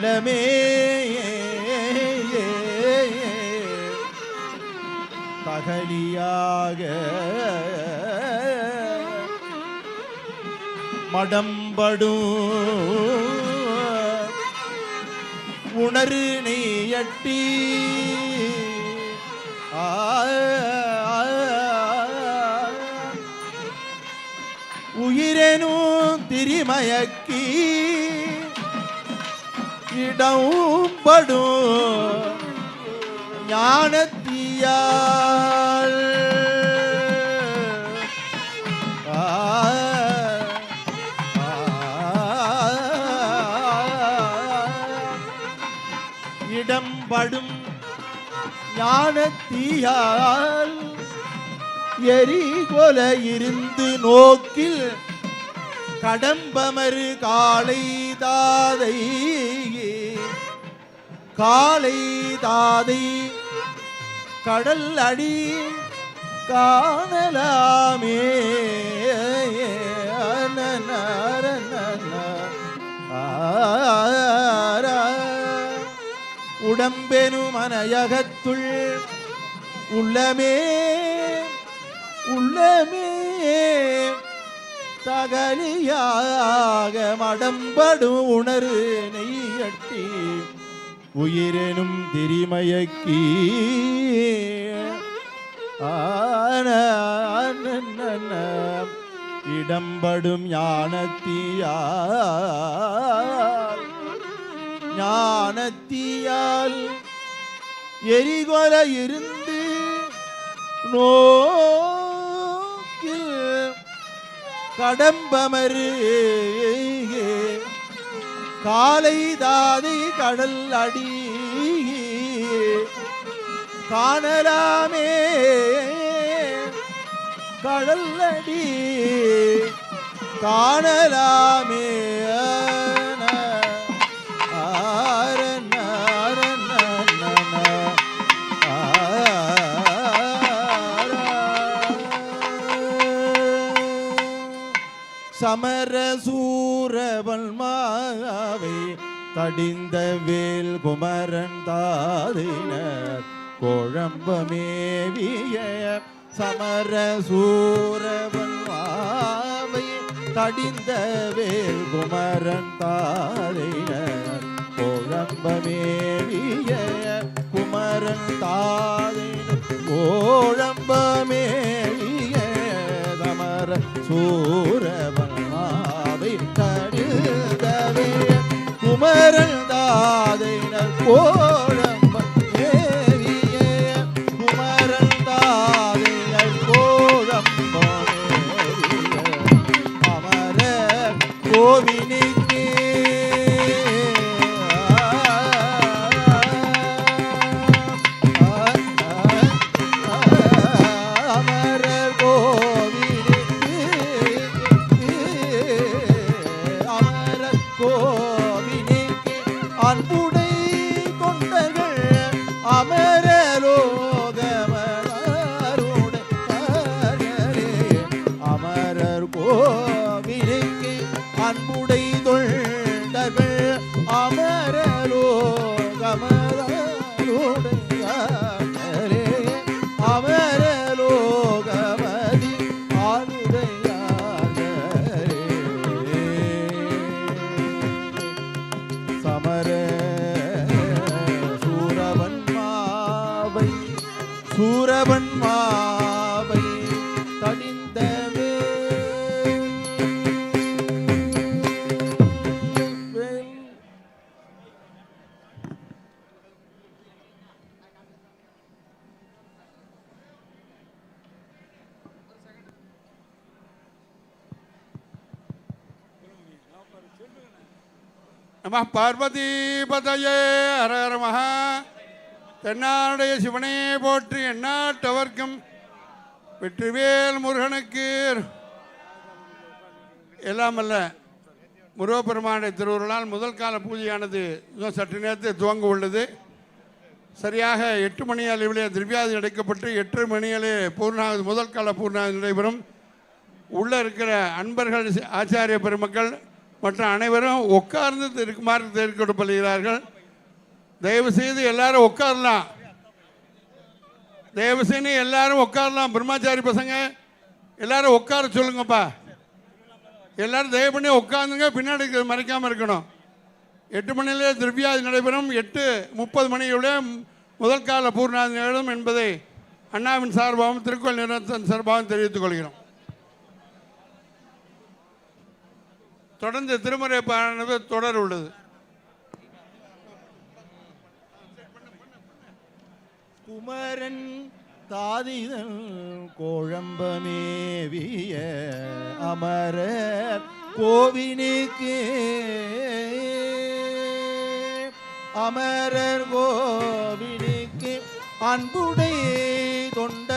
உள்ளமே. பகலியாக மடம்படும். உணரு நெய்யட்டி. உயிரெனும் திரிமயக்கீ. இடம் படும் ஞானத்தியால். ஆ, ஆ, இடம்படும் ஞானத்தியால் எரிகொல இருந்து நோக்கில் கடம்பமறு காலை தாதை காலை தாதை கடல் அடி காணலாமே. உடம்பெனும் மனையகத்துள் உள்ளமே உள்ளமே. தகலியாக மடம்படும் உணரு நெய்யட்டி உயிரெனும் திரிமயக்கி. இடம்படும் ஞானத்தியால். ஞானத்தியால் எரிகொல இருந்து நோக்கில் கடம்பமரு காலை தாதி கடல் அடி. காணலாமே கடல் அடி. காணலாமே ஆரன, குரவல் நன, மாவை தடிந்த வேல் குமரன் தாதினர். குழம்பமேவிய சமர சூரவன் மாவை தடிந்த வேல் குமரன் தாதினர் தாதைனர் நம பார்வதி பதையே ஹர ஹர மகா. தென்னாடுடைய சிவனே போற்றி எண்ணாட்டவர்க்கும் வெற்றிவேல் முருகனுக்கு. எல்லாம் அல்ல முருகப்பெருமானுடைய திருவுருளால் முதல் கால பூஜையானது இன்னும் சற்று நேரத்தில் துவங்க உள்ளது. சரியாக எட்டு மணி அளவிலே திவ்யாதி அடைக்கப்பட்டு எட்டு மணியிலே பூர்ணாவது முதல் கால பூர்ணாவது நடைபெறும். உள்ளே இருக்கிற அன்பர்கள் ஆச்சாரிய பெருமக்கள் மற்ற அனைவரும் உட்கார்ந்து இருக்குமாறு தெரிவிக்கப்படுகிறார்கள். தயவு செய்து எல்லாரும் உட்காரலாம். தயவு செய்து எல்லாரும் உட்காரலாம். பிரம்மாச்சாரி பசங்க எல்லாரும் உட்கார சொல்லுங்கப்பா. எல்லாரும் தயவு பண்ணி உட்காந்துங்க பின்னாடி மறைக்காமல் இருக்கணும். எட்டு மணியிலே திரவியாதி நடைபெறும். எட்டு முப்பது மணியுடைய முதல் கால பூர்ணாதி நிகழும் என்பதை அண்ணாவின் சார்பாகவும் திருக்கோள் நிறுவனத்தின் சார்பாகவும் தெரிவித்துக் கொள்கிறோம். தொடர்ந்து திருமறை பாடனது தொடர் உள்ளது. குமரன் தாதிதன் கோழம்பமேவிய அமரர் கோவினுக்கு. அமரர் கோவினுக்கு அன்புடைய தொண்ட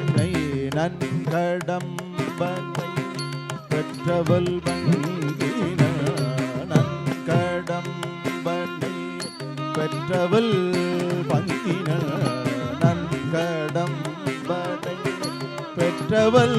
கண்ணை நன்கடம்பனை பெற்றவள் வங்கின நன்கடம்பனை பெற்றவள் பங்கின நன்கடம்பனை பெற்றவள்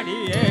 કાઢીએ